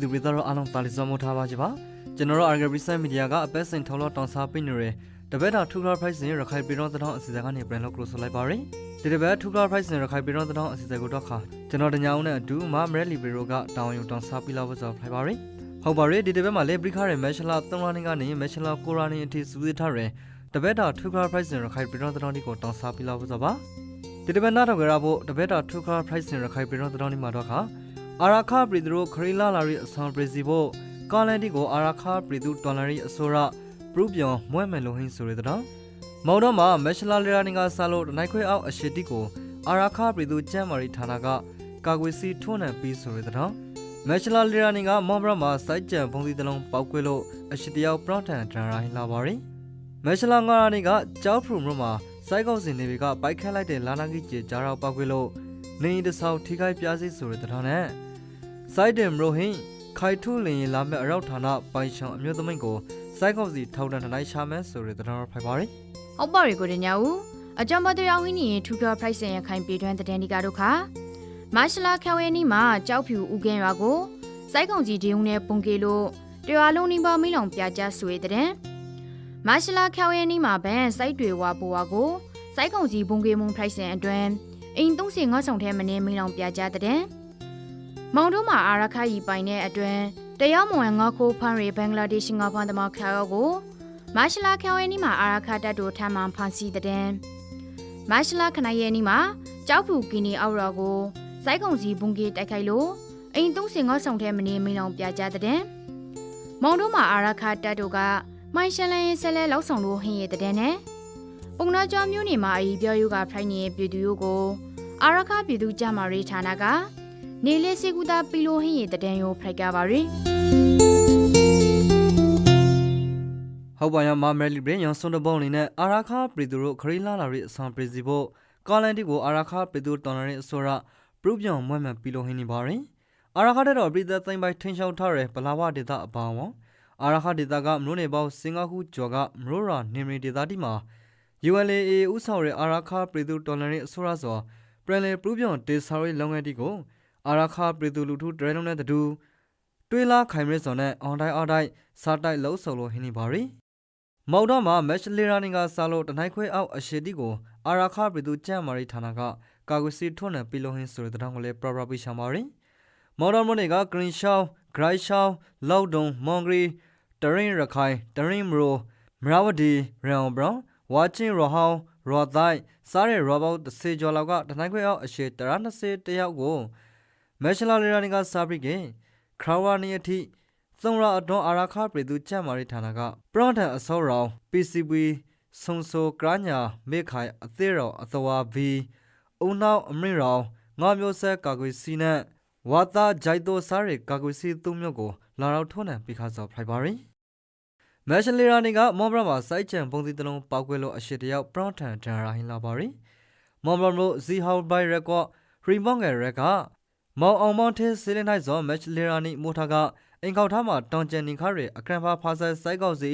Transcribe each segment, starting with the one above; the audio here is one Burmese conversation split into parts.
ပြည်သူပြည်သားတို့အားလုံးတာလီစောမို့ထားပါကြပါကျွန်တော်တို့ Argel Research Media ကအပတ်စဉ်ထောက်လို့တောင်းစားပေးနေရတပတ်တာထူကလာ price နဲ့ရခိုင်ပြည်တော်တောင်းအစီအစဉ်ကနေပြန်လို့ close လိုက်ပါရယ်ဒီတပတ်ထူကလာ price နဲ့ရခိုင်ပြည်တော်တောင်းအစီအစဉ်ကိုတော့ခါကျွန်တော်တညာအောင်နဲ့အတူမမရဲလီဘီရိုကတောင်းယူတောင်းစားပြီးလောက်ဆိုဖိုင်ပါရယ်ဟုတ်ပါရယ်ဒီတပတ်မှာလေပရိခရဲမက်ရှလာ3ရာနေကနေမက်ရှလာ9ရာနေအထိစူးစည်ထားရယ်တပတ်တာထူကလာ price နဲ့ရခိုင်ပြည်တော်တောင်းဒီကိုတောင်းစားပြီးလောက်ဆိုပါဒီတပတ်နားထောက်ကြရဖို့တပတ်တာထူကလာ price နဲ့ရခိုင်ပြည်တော်တောင်းဒီမှာတော့ခါ အာရာခပရီဒရိုခရီလာလာရီအဆောင်ပရီစီဖို့ကာလန်တီကိုအာရာခပရီဒူဒေါ်လာရီအစိုးရပရူပြောင်းမွဲမယ်လို့ဟင်းဆိုရတဲ့မောင်တော့မှာမက်ရှလာလီရာနီကဆာလို့နိုင်ခွဲအောက်အရှိတီကိုအာရာခပရီဒူကျမ်းမာရီဌာနကကာကွယ်စီထွန်းနှံပြီးဆိုရတဲ့မက်ရှလာလီရာနီကမောင်ဘရမှာစိုက်ကြံပုံစံတလုံးပောက်ကွဲလို့အရှိတယောက်ပရထန်ဒရန်ရိုင်းလာပါရီမက်ရှလာငါရာနီကကြောက်ဖရူမမှာစိုက်ကောက်စင်နေဘီကပိုက်ခတ်လိုက်တဲ့လာနာကြီးကျေကြားတော့ပောက်ကွဲလို့နေတဆောက်ထိခိုက်ပြားစီဆိုရတဲ့နဲ့ စိုက်တယ်မရိုဟင်ခိုင်ထုလင်ရင်လာမဲ့အရောက်ဌာနပိုင်ဆောင်အမျိုးသမီးကိုစိုက်ကောက်စီထောက်တန်ထနိုင်ရှာမဲဆိုရတဲ့တော်ဖိုက်ပါရီဟုတ်ပါရီကိုတညာဦးအကြောင်းမတရားဝင်းနေထူကာ price ရခိုင်ပြည်တွင်းတဲ့တန်ဒီကာတို့ခါမရှလာခေါဝဲနီမှာကြောက်ဖြူဦးကင်းရွာကိုစိုက်ကုံကြီးဒီုံနဲ့ပုံကေလို့တရွာလုံးနီးပါးမိလောင်ပြကြဆွေတဲ့မရှလာခေါဝဲနီမှာဘန်စိုက်တွေဝါပူဝါကိုစိုက်ကုံကြီးပုံကေမုံ price ရအတွင်းအိမ်သုံးစီငါဆောင်ထဲမနေမိလောင်ပြကြတဲ့ မောင်တို့မှာအာရခရီပိုင်တဲ့အတွင်းတရားမဝင်ငါခိုးဖန်ရီဘင်္ဂလားဒေ့ရှ်ငါဖန်သမားခါရောကိုမရှလာခေါဝဲနီမှာအာရခတက်တို့ထမ်းမှန်ဖန်စီတဲ့မရှလာခနိုင်ရဲ့နီမှာကြောက်ဖူကီနီအောက်ရောကိုစိုက်ကုံစီဘုံကြီးတိုက်ခိုက်လို့အိမ်သုံးစင်ငေါဆောင်ထဲမနေမိလောင်ပြကြတဲ့မောင်တို့မှာအာရခတက်တို့ကမိုင်းရှလန်ရဲ့ဆက်လဲလောက်ဆောင်လို့ဟင်းရဲ့တဲ့နဲ့ပုံနာကျော်မျိုးနေမှာအီပြောယူကဖိုင်နေပြည်သူရိုးကိုအာရခပြည်သူကြမှာရေးဌာနက နေလေးစေကူတာပီလိုဟင်းရဲ့တဲ့ရိုးဖိုက်ကြပါရီဟုတ်ပါရမမဲလီဘရင်ရန်စွန်တဘောင်းနေနဲ့အာရာခပရီဒူတို့ခရီလာလာရီအဆောင်ပရီစီဖို့ကာလန်တီကိုအာရာခပရီဒူတော်နာရီအစိုးရပရူပြောင်းမွဲမယ်ပြီးလို့ဟင်းနေပါရင်အာရာခတဲ့တော့ပရီသက်သိမ့်ပိုင်ထင်းချောက်ထားရယ်ဘလာဝဒေတာအပေါင်းဝအာရာခဒေတာကမလို့နေပေါစင်ကာပူကျော်ကမလို့ရာနေမရီဒေတာတီမှာ ULA ဥဆောင်ရအာရာခပရီဒူတော်နာရီအစိုးရဆိုပရန်လေပရူပြောင်းတေဆာရီလုံငယ်တီကို အာရာခပရီဒူလူထုဒရဲလုံးနဲ့တူတွေးလာခိုင်မရစော်နဲ့အွန်တိုင်းအော်တိုင်းစားတိုက်လှုပ်ဆော်လို့ဟင်းနေပါရီမောက်တော့မှာမက်ရှလီရာနီကစားလို့တနိုင်ခွဲအောက်အရှိတီကိုအာရာခပြည်သူကျမ်းမာရီဌာနကကာကွယ်စီထွန်းနဲ့ပီလိုဟင်းဆိုတဲ့တောင်းကိုလည်းပရပရပိရှာမာရင်မော်ဒန်မနေကဂရင်းရှောင်းဂရိုက်ရှောင်းလောက်ဒုံမွန်ဂရီတရင်ရခိုင်တရင်မရိုမရဝဒီရန်ဘရောင်းဝါချင်းရဟောင်းရော်တိုင်းစားရဲရောဘောက်စေကျော်လောက်ကတနိုင်ခွဲအောက်အရှိတရာ20တယောက်ကို မက်ရှလာလီရာနီကစားပြီးကခရဝါနီအထိသုံးရအတွန်းအာရခပြည်သူကျမ်းမာရေးဌာနကပရန်ထန်အစောရောင် PCB ဆုံဆိုကရညာမေခိုင်အသေးတော်အသဝါဘီအုံနောက်အမရရောင်ငါမျိုးဆက်ကာကွယ်စီနဲ့ဝါတာဂျိုက်တိုစားရကာကွယ်စီသုံးမျိုးကိုလာရောက်ထုံးနှံပြီးခါစောဖိုင်ပါရင်မက်ရှလီရာနီကမော်ဘရမှာစိုက်ချံပုံစံတလုံးပောက်ကွဲလို့အရှိတယောက်ပရန်ထန်ဒန်ရာဟင်လာပါရင်မော်ဘရမိုဇီဟောက်ဘိုင်ရက်ကောရီမောင်ငယ်ရက်က မောင်အောင်မောင်သေးစီလင်းနိုင်စောမက်ရှလီရာနီမိုထာကအိမ်ခေါထားမှာတောင်ကျန်နေခရဲအခရန်ဖာဖာဆဲစိုက်ကောက်စီ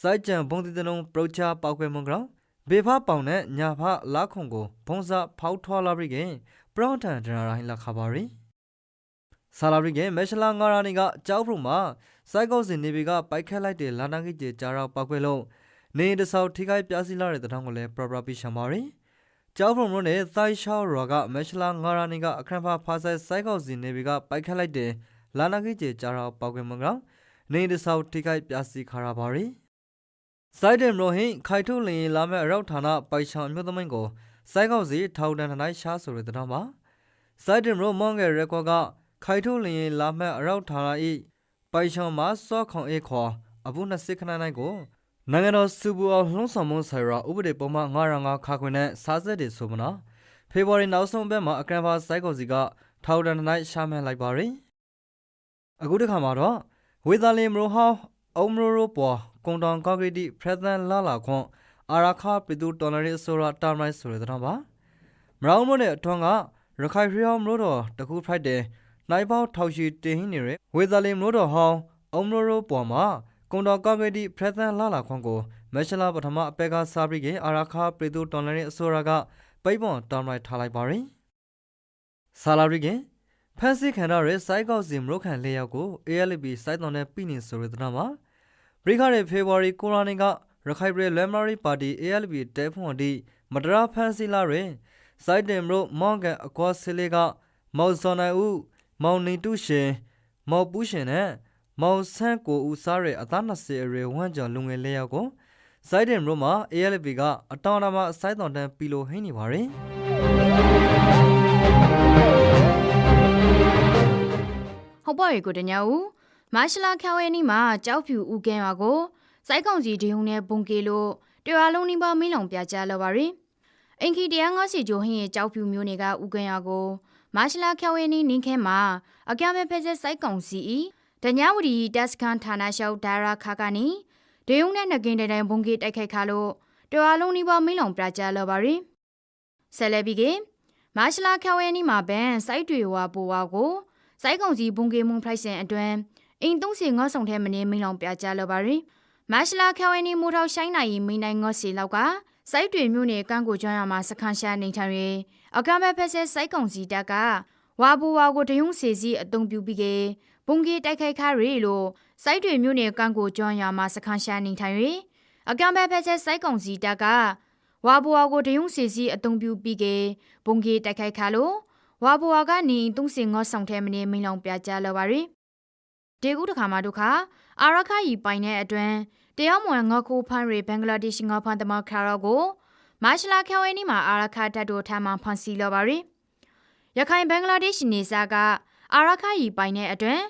စိုက်ကြံဘုံတီတလုံးပရိုချာပောက်ကွဲမွန်ကောင်ဘေဖာပေါင်နဲ့ညာဖာလာခုံကိုဘုံစာဖောက်ထွားလာပြီးကပရောင်းထန်ဒရာရိုင်းလာခပါရီဆာလာရီကမက်ရှလာငါရာနီကကြောက်ဖရုမှာစိုက်ကောက်စီနေဘီကပိုက်ခက်လိုက်တဲ့လာနာကြီးကျေကြားတော့ပောက်ကွဲလို့နေတဆောက်ထိခိုက်ပြားစီလာတဲ့တောင်ကိုလည်းပရပရပိရှံပါရီ ကျောက်ဖုံတို့နဲ့သိုင်းရှောရောကမက်ရှလာငါရာနီကအခရန်ဖာဖာဆဲစိုက်ကောက်စီနေဘီကပိုက်ခက်လိုက်တဲ့လာနာကြီးကျေကြားတော့ပောက်ကွဲမကောင်နေတဆောက်ထိခိုက်ပြားစီခါရပါရီစိုက်တယ်မလို့ဟင်ခိုင်ထုလင်လာမဲ့အရောက်ဌာနပိုက်ချောင်မြို့သမင်းကိုစိုက်ကောက်စီထောက်တန်ထနိုင်ရှားဆိုတဲ့တောင်ပါစိုက်တယ်မလို့မောင်ငယ်ရက်ကွာကခိုင်ထုလင်လာမဲ့အရောက်ဌာနဤပိုက်ချောင်မှာစောခေါင်အေခွာအပုနှစ်စစ်ခဏနိုင်ကို နိုင်ငံတော်စူပူအောင်လှုံ့ဆော်မှုဆိုင်ရာဥပဒေပုံမှန်905ခါခွင်နဲ့စားစက်တွေဆိုမနာဖေဖော်ဝါရီနောက်ဆုံးပတ်မှာအကရန်ပါစိုက်ကောက်စီကထောက်တန်ထနိုင်ရှာမှန်လိုက်ပါရီအခုတစ်ခါမှာတော့ဝေသာလင်မရိုဟောင်းအုံမရိုရိုပွားကွန်တောင်ကော့ဂရီတီဖရက်သန်လာလာခွန်အာရာခပြည်သူတော်လရီဆိုရာတာမိုင်းဆိုတဲ့တော့ပါမရောင်းမနဲ့အထွန်းကရခိုင်ဖျောင်းမလို့တော့တခုဖိုက်တယ်နိုင်ပေါထောက်ရှိတင်ဟင်းနေရဝေသာလင်မလို့တော့ဟောင်းအုံမရိုရိုပွားမှာ ကွန်တောင်ကော့ဂရီတီဖရက်သန်လာလာခွန်ကိုမက်ရှလာပထမအပက်ကစားပြီးကအာရာခပြည်သူတော်လရီအစိုးရကပိတ်ပွန်တာမိုင်းထားလိုက်ပါရင်ဆာလာရီကဖန်စီခံရတဲ့စိုက်ကောက်စီမရုတ်ခံလေးယောက်ကို ALP စိုက်တော်နဲ့ပြည်နေဆိုတဲ့တဲ့မှာဘရိခရဲ့ဖေဖော်ဝါရီကိုလာနေကရခိုင်ပြည်လမ်မာရီပါတီ ALP တဲဖွန်ဒီမဒရာဖန်စီလာရဲစိုက်တယ်မရုတ်မောင်ကန်အကွာဆလေးကမောင်စောနိုင်ဦးမောင်နေတုရှင်မောင်ပူးရှင်နဲ့ မောင်ဆန်းကိုဦးစားရဲ့အသား20အရွယ်ဝမ်းကြော်လူငယ်လေးယောက်ကိုစိုက်တယ်မရုတ်မှာ ALP ကအတောင်တမစိုက်တော်တန်းပီလိုဟင်းနေပါရယ်ဟုတ်ပါရဲ့ကိုတညာဦးမရှလာခေါဝဲနီမှာကြောက်ဖြူဦးကဲရွာကိုစိုက်ကောင်စီဒုံနဲ့ပုံကေလို့တရွာလုံးနီးပါးမင်းလောင်ပြကြလောပါရီအင်ခီတရားငါစီဂျိုဟင်းရဲ့ကြောက်ဖြူမျိုးတွေကဦးကဲရွာကိုမရှလာခေါဝဲနီနင်းခဲမှာအကြမ်းဖက်ဖက်စိုက်ကောင်စီဤ တညာဝတီတက်စကန်ဌာနရှောက်ဒါရာခါကနီဒုံနဲ့နဂင်တိုင်ပုံကေတိုက်ခိုက်ခါလို့တရွာလုံးနီးပါးမင်းလောင်ပြကြလောပါရီဆယ်လက်ပြီးကမရှလာခေါဝဲနီမှာဘန်စိုက်တွေဝါပူဝါကိုစိုက်ကောင်စီဘုံကေမွန်ဖရိုက်ဆန်အတွင်းအင်းသုံးစီငေါဆောင်ထဲမနေမိန်လောင်ပြကြလောပါရီမရှလာခေါဝင်းနီမူထောက်ဆိုင်နိုင်မိန်နိုင်ငေါစီလောက်ကစိုက်တွေမြို့နယ်ကန်းကိုကျွမ်းရမှာစခန်းရှာနေထိုင်ရအကံပဲဖက်ဆက်စိုက်ကောင်စီတပ်ကဝါဘူဝါကိုတယုံစီစီအုံပြူပြီးကေ ဘုံကေတိုက်ခိုက်ခါရီလို့စိုက်တွေမြို့နယ်ကန်းကိုကျွမ်းရမှာစခန်းရှာနေထိုင်ရအကံပဲဖက်ဆက်စိုက်ကောင်စီတပ်ကဝါဘူဝါကိုတယုံစီစီအုံပြူပြီးကေဘုံကေတိုက်ခိုက်ခါလို့ဝါဘွာကနေသုံးစင်ငေါဆောင်ထဲမနေမိန်လောင်ပြကြလောပါရီဒေကူတခါမှဒုခအာရခါယီပိုင်တဲ့အတွင်းတယောက်မွန်ငေါခိုဖန်ရီဘင်္ဂလားဒေ့ရှ်ငေါဖန်တမခါရောကိုမရှလာခဲဝဲနီမှာအာရခါတက်တို့ထမ်းမှဖန်စီလောပါရီရခိုင်ဘင်္ဂလားဒေ့ရှ်နေစားက အာရခါယီပိုင်တဲ့အတွင်း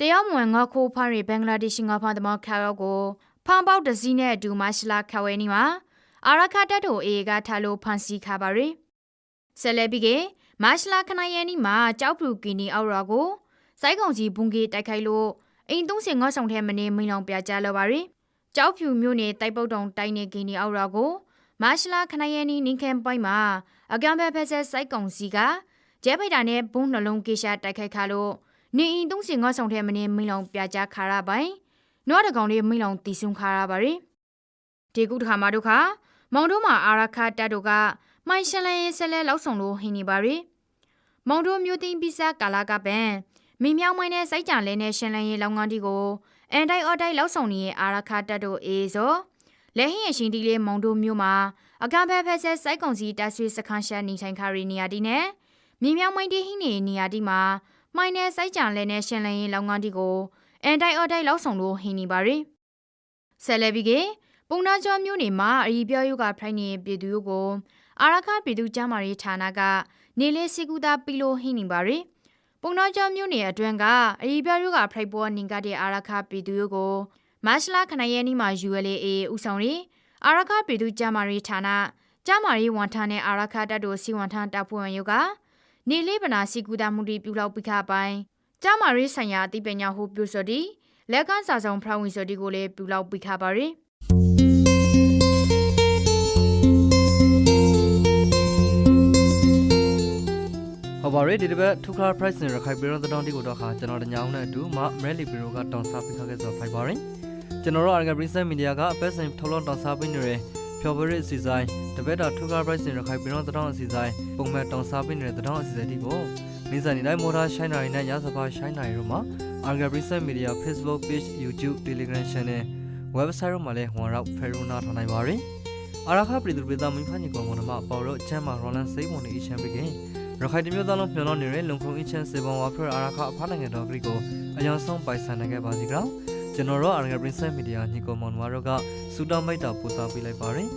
တယောက်မွန်ငေါခိုဖန်ရီဘင်္ဂလားဒေ့ရှ်ငေါဖန်တမခါရောကိုဖန်ပေါက်တစည်းနဲ့အတူမရှလာခဲဝဲနီမှာအာရခါတက်တို့အေကထားလို့ဖန်စီခါပါရီဆယ်လဲပြီးကမရှလာခနိုင်ယန်နီမှာကြောက်ဖလူကီနီအော်ရာကိုစိုက်ကောင်စီဘုံကေတိုက်ခိုက်လို့အိမ်သုံးစင်ငေါဆောင်ထဲမနေမိန်လောင်ပြကြလောပါရီကြောက်ဖြူမျိုးနဲ့တိုက်ပုတ်တုံတိုင်းနေကီနီအော်ရာကိုမရှလာခနိုင်ယန်နီနင်းခဲပိုင်မှာအကံဖက်ဖက်ဆက်စိုက်ကောင်စီက ကျဲဖိုက်တာနဲ့ဘုံနှလုံးကေရှာတိုက်ခိုက်ခါလို့နေအိမ်သုံးစင်ငေါဆောင်ထဲမနေမိန်လောင်ပြကြခါရပိုင်နွားတကောင်လေးမိန်လောင်တီဆုံခါရပါရီဒီကုတခါမတို့ခမောင်တို့မှာအာရခတက်တို့ကမိုင်ရှလန်ရဲ့ဆက်လက်လောက်ဆောင်လို့ဟင်းနေပါရီမောင်တို့မျိုးသိန်းပိစာကာလာကပန်မိမြောင်းမွိုင်းနဲ့စိုက်ကြလဲနဲ့ရှင်လန်ရဲ့လောင်ငန်းတီကိုအန်တိုင်းအော်တိုင်းလောက်ဆောင်နေရဲ့အာရခတက်တို့အေးစောလဲဟင်းရဲ့ရှင်တီလေးမောင်တို့မျိုးမှာအကံဖက်ဖက်ဆက်စိုက်ကောင်စီတက်ဆွေစခန်းရှန်နေထိုင်ခါရီနေရာတီနဲ့ မိမြောင်းမွိုင်းတီဟင်းနေနေရာတီမှာမိုင်းနဲ့စိုက်ကြလဲနဲ့ရှင်လန်ရဲ့လောင်ငန်းတီကိုအန်တိုင်းအော်တိုင်းလောက်ဆောင်လို့ဟင်းနေပါရီဆယ်လဲပြီးကပုံနာကျော်မျိုးနေမှာအရီပြောယုကဖရိုင်းနေပြည်သူကိုအာရခပြည်သူ့ကျမ်းမာရေးဌာနကနေလေစီကူတာပီလိုဟင်းနေပါရီပုံတော်ကျော်မျိုးနေအတွင်းကအရီပြရုကဖရိုက်ပေါ်နင်ကတဲ့အာရခပြည်သူ့ကိုမတ်လခဏရဲနီမှာ ULA ဥဆောင်ရီအာရခပြည်သူ့ကျမ်းမာရေးဌာနကျမ်းမာရေးဝန်ထမ်းနဲ့အာရခတပ်တို့စီဝန်ထမ်းတပ်ဖွဲ့ဝင်ရုပ်က နေလေးပနာစီကူတာမှုတီပြုလုပ်ပိခပိုင်းကျမ်းမာရေးဆိုင်ရာအသိပညာဟိုပြုစော်ဒီလက်ကန်းစာဆောင်ဖရဝင်းစော်ဒီကိုလည်းပြုလုပ်ပိခပါရီဟုတ်ပါရဲ့ဒီတစ်ပတ်ထူခါ price နဲ့ရခိုင်ပြည်တော်တောင်းတီကိုတော့ခါကျွန်တော်တညောင်းနဲ့အတူမမရလီဘီရိုကတောင်းစားပေးခဲ့ဆိုဖိုက်ပါရင်ကျွန်တော်တို့ Arga Princess Media ကအပတ်စဉ်ထုတ်လွှင့်တောင်းစားပေးနေတဲ့ favorite အစီအစဉ်တပတ်တာထူခါ price နဲ့ရခိုင်ပြည်တော်တောင်းအစီအစဉ်ပုံမှန်တောင်းစားပေးနေတဲ့တောင်းအစီအစဉ်ဒီကိုနေစံနေတိုင်းမော်တာရှိုင်းနိုင်နဲ့ရစပါရှိုင်းနိုင်တို့မှာ Arga Princess Media Facebook page YouTube Telegram channel website တို့မှာလည်းဟွန်ရောက် Ferrona ထောင်းနိုင်ပါရင်အာရခပြည်သူပြည်သားမင်းဖာညီကောင်မနမပေါ်တော့ချမ်းမာရော်လန်စိတ်မုန်နေအချမ်းပေးခင်ရခိုင်တမျိုးသားလုံးမျှော်လင့်နေတဲ့လုံခုံအချင်းစေပုံဝါဖရအာရခအဖားနိုင်ငံတော်ဂရိကိုအယောင်ဆုံးပိုင်ဆိုင်နိုင်ခဲ့ပါစီကြောင်း ကျွန်တော်တို့အာရဂပရင်းဆက်မီဒီယာညီကောင်မောင်ဝါတို့ကစူတောင်းမိတ်တာပို့တာပေးလိုက်ပါရယ်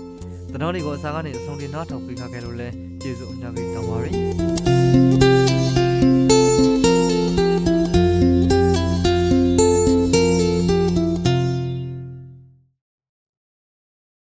တတော်လေးကိုအစားကနေအဆုံးတင်နားထောင်ပေးခခဲ့လို့လဲကျေးဇူးအများကြီးတောင်းပါရယ်